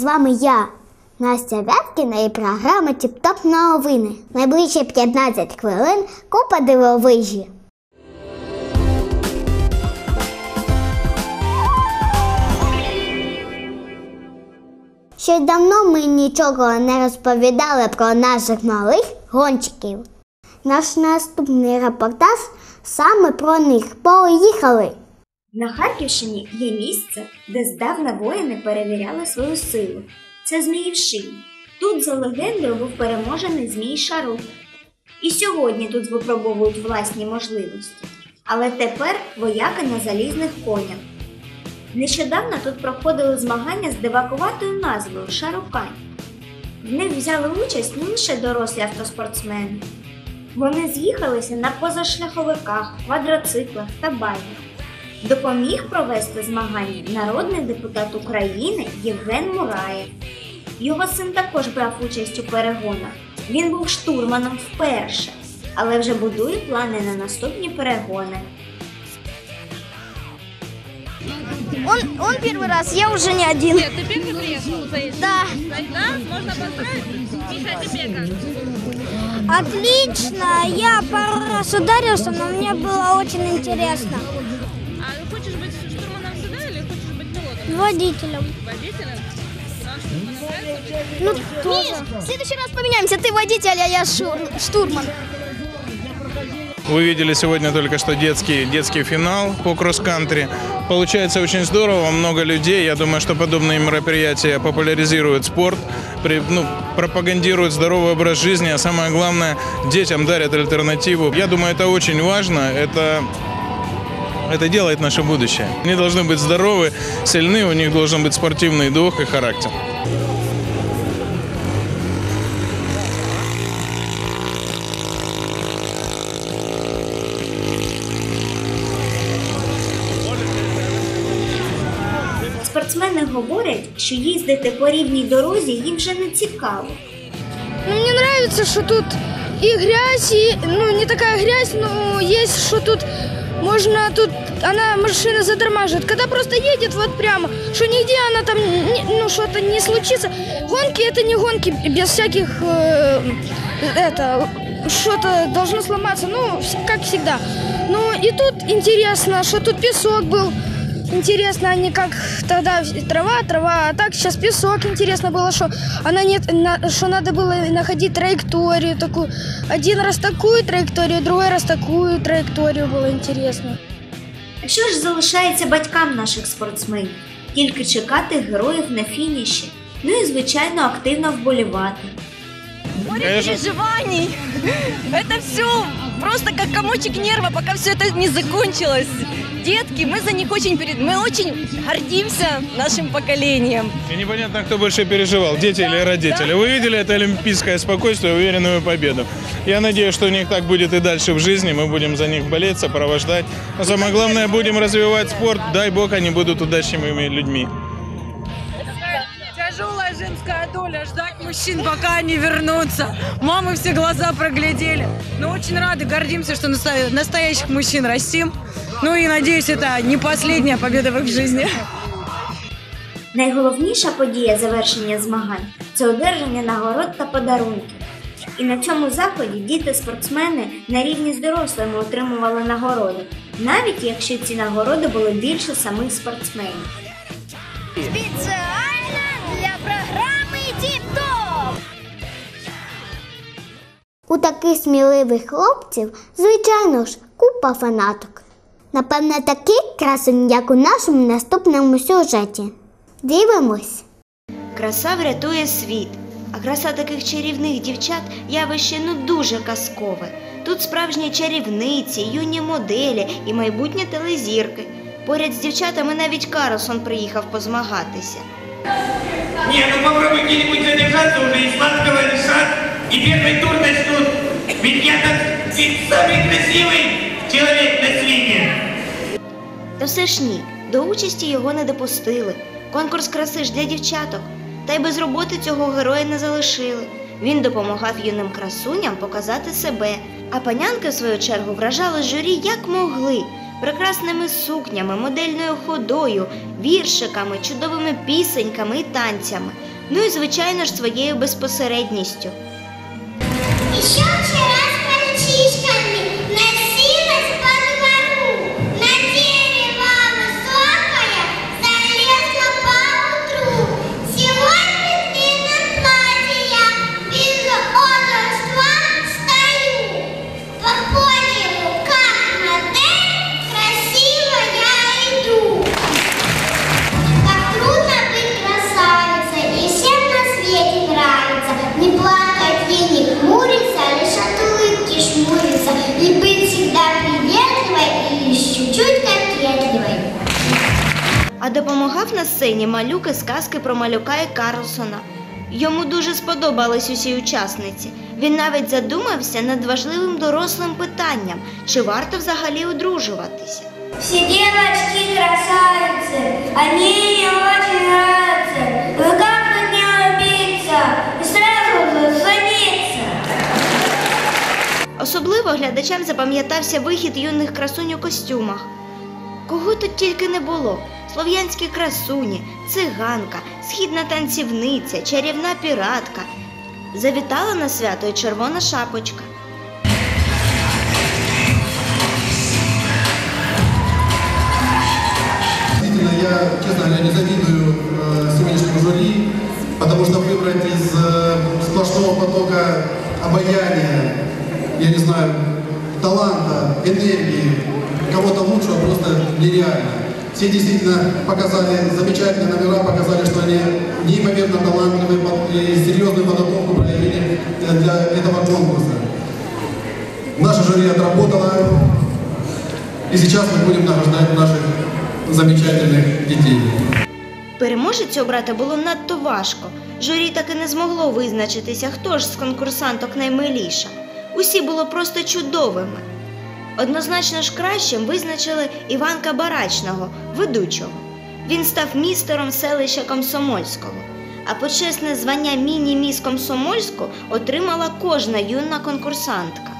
З вами я, Настя Вяткіна і програма Тіп-Топ новини. Найближчі 15 хвилин купа дивовижі. Ще давно ми нічого не розповідали про наших малих гонщиків. Наш наступний репортаж саме про них. Поїхали! На Харківщині є місце, де здавна воїни перевіряли свою силу. Це Зміївшин. Тут, за легендою, був переможений Змій Шарук. І сьогодні тут випробовують власні можливості. Але тепер вояки на залізних конях. Нещодавно тут проходили змагання з дивакуватою назвою Шарукань. В них взяли участь не лише дорослі автоспортсмени. Вони з'їхалися на позашляховиках, квадроциклах та байках. Допоміг провести змагання народний депутат України Євген Мураєв. Його син також брав участь у перегонах. Він був штурманом вперше, але вже будує плани на наступні перегони. Он, он первый раз, я уже не один. Нет, ты первый приехал, Фаис? Да. Да? Можно поздравить? Миша, тебе как? Отлично, я пару раз ударился, но мне было очень интересно. Водителем. Водителем? Ну, тоже. в следующий раз поменяемся, ты водитель, а я штурман. Вы видели сегодня только что детский, детский финал по кросс-кантри. Получается очень здорово, много людей. Я думаю, что подобные мероприятия популяризируют спорт, при- ну, пропагандируют здоровый образ жизни, а самое главное, детям дарят альтернативу. Я думаю, это очень важно. Это это делает наше будущее. Они должны быть здоровы, сильны, у них должен быть спортивный дух и характер. Спортсмени говорять, що їздити по рівній дорозі їм вже не цікаво. Ну, мне нравится, что тут и грязь, и, ну, не такая грязь, но есть, что тут можно тут, она машина затормаживает. Когда просто едет вот прямо, что нигде она там, не- ну, что-то не случится. Гонки это не гонки без всяких, э, это, что-то должно сломаться, ну, вс- как всегда. Ну, и тут интересно, что тут песок был, Интересно, а не как тогда трава, трава, а так сейчас песок. Интересно было, что она нет, на- что надо было находить траекторию такую. Один раз такую траекторию, другой раз такую траекторию было интересно. А що ж залишається батькам наших спортсменів? Тільки чекати героїв на фініші. Ну і звичайно активно вболівати. Конечно. переживаний. Это все просто как комочек нерва, пока все это не закончилось. Детки, мы за них очень перед... Мы очень гордимся нашим поколением. И непонятно, кто больше переживал, дети или родители. Вы видели это олимпийское спокойствие, уверенную победу. Я надеюсь, что у них так будет и дальше в жизни. Мы будем за них болеть, сопровождать. Но самое главное, будем развивать спорт. Дай бог, они будут удачливыми людьми. Тяжелая женская доля ждать мужчин, пока они вернутся. Мамы все глаза проглядели. Но очень рады, гордимся, что наста- настоящих мужчин растим. Ну и надеюсь, это не последняя победа в их жизни. Найголовніша подія завершення змагань це одержання нагород та подарунків. І на цьому заході діти-спортсмени на рівні з дорослими отримували нагороди, навіть якщо ці нагороди були більше самих спортсменів. Специально У таких сміливих хлопців, звичайно ж, купа фанаток. Напевне, такий красень, як у нашому наступному сюжеті. Дивимось. Краса врятує світ, а краса таких чарівних дівчат явище ну дуже казкове. Тут справжні чарівниці, юні моделі і майбутні телезірки. Поряд з дівчатами навіть Карлсон приїхав позмагатися. Не, ну попробуй где-нибудь задержаться уже и сладкого лишат, и первый тур начнут. Ведь я так ведь самый красивый человек на свете. Та все ж ні, до участі його не допустили. Конкурс краси ж для дівчаток. Та й без роботи цього героя не залишили. Він допомагав юним красуням показати себе. А панянки, в свою чергу, вражали журі як могли. прекрасними сукнями, модельною ходою, віршиками, чудовими пісеньками і танцями. Ну і, звичайно ж, своєю безпосередністю. 你起来 А допомагав на сцені малюк із сказки про малюка і Карлсона. Йому дуже сподобались усі учасниці. Він навіть задумався над важливим дорослим питанням, чи варто взагалі одружуватися. Все девочки красавицы, они мне очень нравятся. Вы как не убийца и сразу засадиться. Особливо глядачам запам'ятався вихід юних красунь у костюмах. Кого тут тільки не було: слов'янські красуні, циганка, східна танцівниця, чарівна піратка. Завітала на свято й червона шапочка. Действительно, я, честно говоря, не завидую э, сегодняшнему жюри, потому что выбрать из э, сплошного потока обаяния, я не знаю, таланта, энергии, кого-то лучшего просто нереально. Все действительно показали замечательные номера, показали, что они неимоверно талантливые под- и серьезную подготовку проявили э, для этого конкурса. Наше жюри отработало, и сейчас мы будем награждать наших замечательных детей. Переможець обрати було надто важко. Журі таки не змогло визначитися, хто ж з конкурсанток наймиліша. Усі було просто чудовими. Однозначно ж кращим визначили Іванка Барачного, ведучого. Він став містером селища Комсомольського. А почесне звання міні-міс Комсомольську отримала кожна юна конкурсантка.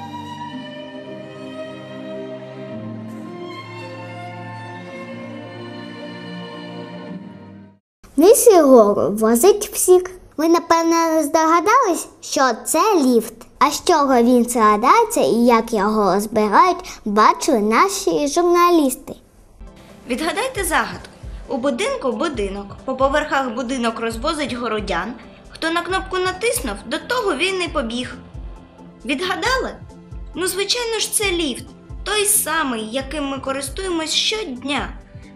Низ гору возить всіх. Ви, напевне, здогадались, що це ліфт. А з чого він складається і як його розбирають, бачили наші журналісти. Відгадайте загадку. У будинку будинок. По поверхах будинок розвозить городян. Хто на кнопку натиснув, до того він і побіг. Відгадали? Ну, звичайно ж, це ліфт, той самий, яким ми користуємось щодня.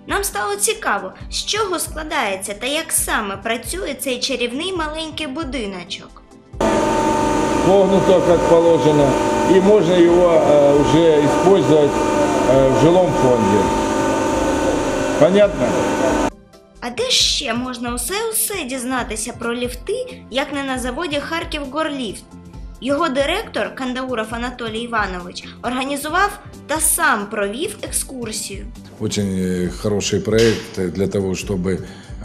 Нам стало цікаво, з чого складається та як саме працює цей чарівний маленький будиночок. погнуто как положено, и можно его э, уже использовать э, в жилом фонде. Понятно? А де ще можна усе усе дізнатися про ліфти, як не на заводі Харків Горліфт? Його директор Кандауров Анатолій Іванович організував та сам провів екскурсію. Очень э, хороший проект э, для того, чтобы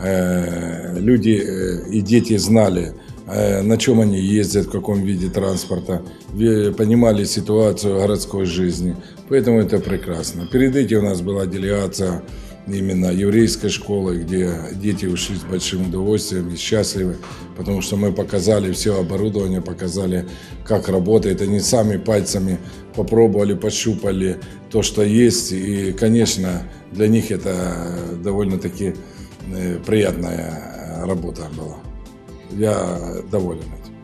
э, люди э, и дети знали, э, на чем они ездят, в каком виде транспорта, ве- понимали ситуацию городской жизни. Поэтому это прекрасно. Перед этим у нас была делегация именно еврейской школы, где дети ушли с большим удовольствием и счастливы, потому что мы показали все оборудование, показали, как работает. Они сами пальцами попробовали, пощупали то, что есть. И, конечно, для них это довольно-таки э, приятная работа была. Я доволен этим.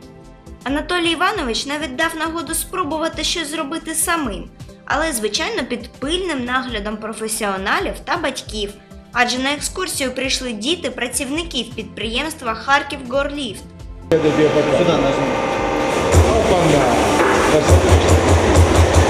Анатолій Іванович навіть дав нагоду спробувати щось зробити самим, але, звичайно, під пильним наглядом професіоналів та батьків. Адже на екскурсію прийшли діти працівників підприємства Харків Горліфт. Это тебе покажу. Сюда нажми. Опа-на. Посмотри.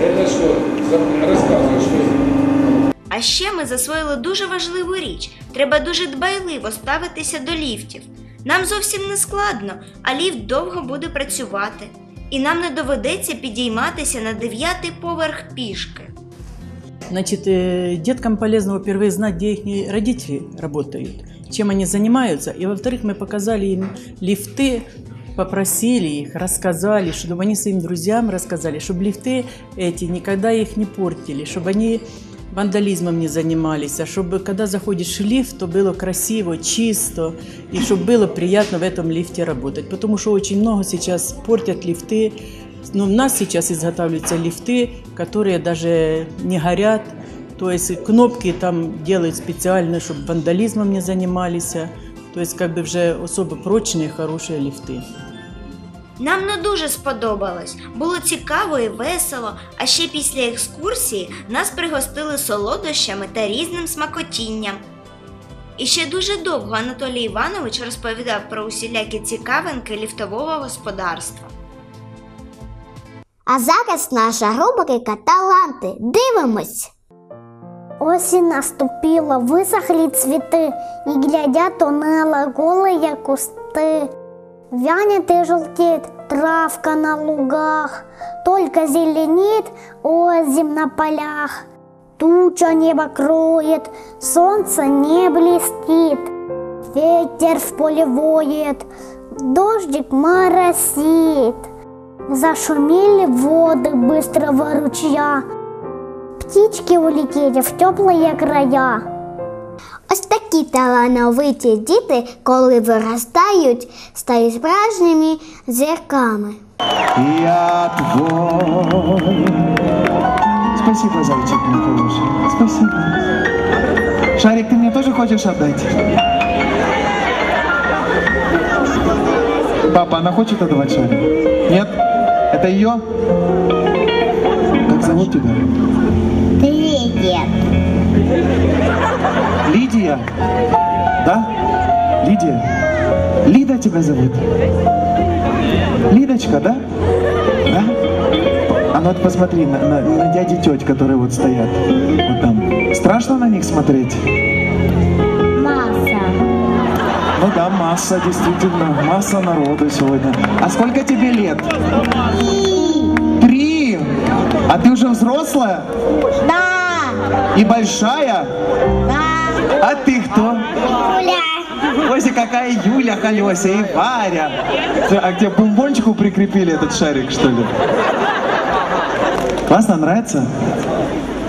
Это что? За- Рассказывай, что это. А ще ми засвоїли дуже важливу річ: треба дуже дбайливо ставитися до ліфтів. Нам зовсім не складно, а ліфт довго буде працювати, і нам не доведеться підійматися на дев'ятий поверх пішки. Значит, э, деткам полезно, во-первых, знать, где их родители работают, чем они занимаются. И, во-вторых, мы показали им лифты попросили их, рассказали, чтобы они своим друзьям рассказали, чтобы лифты эти никогда их не портили, чтобы они вандализмом не занимались, а чтобы когда заходишь в лифт, то было красиво, чисто, и чтобы было приятно в этом лифте работать. Потому что очень много сейчас портят лифты. Но у нас сейчас изготавливаются лифты, которые даже не горят. То есть кнопки там делают специально, чтобы вандализмом не занимались. То есть как бы вже особо прочные, хорошие лифти. Нам не дуже сподобалось. Було цікаво і весело, а ще після екскурсії нас пригостили солодощами та різним смакотінням. І ще дуже довго Анатолій Іванович розповідав про усілякі цікавинки ліфтового господарства. А зараз наша рубрика Таланти. Дивимось. Осінь наступила, висохли цвіти, і глядять тонела голые кусти. Вянет и желтеет травка на лугах, Только зеленеет озим на полях. Туча небо кроет, солнце не блестит, Ветер в поле воет, дождик моросит. Зашумели воды быстрого ручья, Птички улетели в теплые края. Ось такі талановиті діти, коли виростають, стають справжніми зірками. Я твой. Спасибо, зайчик мой хороший. Спасибо. Шарик, ты мне тоже хочешь отдать? Папа, она хочет отдавать шарик? Нет? Это ее? Как зовут тебя? Лидия? Да? Лидия? Лида тебя зовут? Лидочка, да? Да? А ну вот посмотри на, на, на дяди и теть, которые вот стоят. Вот там. Страшно на них смотреть? Масса. Ну да, масса, действительно. Масса народу сегодня. А сколько тебе лет? Три. А ты уже взрослая? Да. И большая? Да. А ты кто? Юля. Ой, какая Юля Халёся и Варя. А к тебе бомбончику прикрепили этот шарик, что ли? Классно, нравится?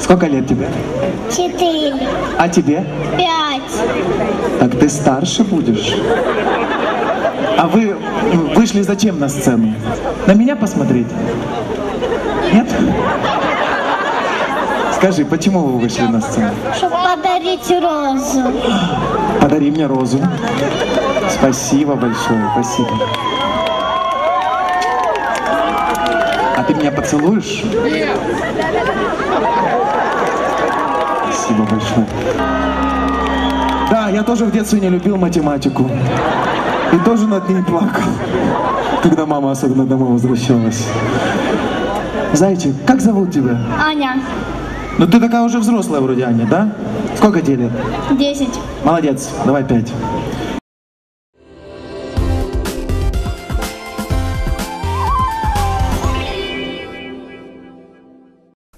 Сколько лет тебе? Четыре. А тебе? Пять. Так ты старше будешь. А вы вышли зачем на сцену? На меня посмотреть? Нет? Скажи, почему вы вышли на сцену? Чтобы подарить розу. Подари мне розу. Спасибо большое, спасибо. А ты меня поцелуешь? Спасибо большое. Да, я тоже в детстве не любил математику. И тоже над ней плакал, когда мама особенно домой возвращалась. Зайчик, как зовут тебя? Аня. Ну ты такая уже взрослая вроде, Аня, да? Сколько тебе лет? Десять. Молодец, давай пять.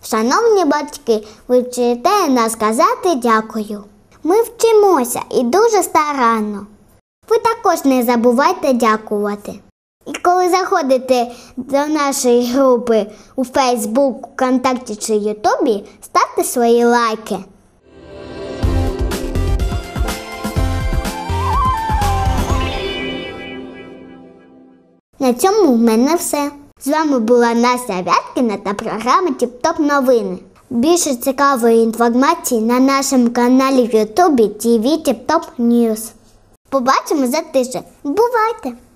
Шановні батьки, ви вчите нас казати дякую. Ми вчимося і дуже старанно. Ви також не забувайте дякувати. І коли заходите до нашої групи у Facebook, ВКонтакті чи Ютубі, ставте свої лайки. На цьому в мене все. З вами була Настя Вяткіна та програма Тіп-Топ новини. Більше цікавої інформації на нашому каналі в Ютубі TV Тіп-Топ News. Побачимо за тиждень. Бувайте!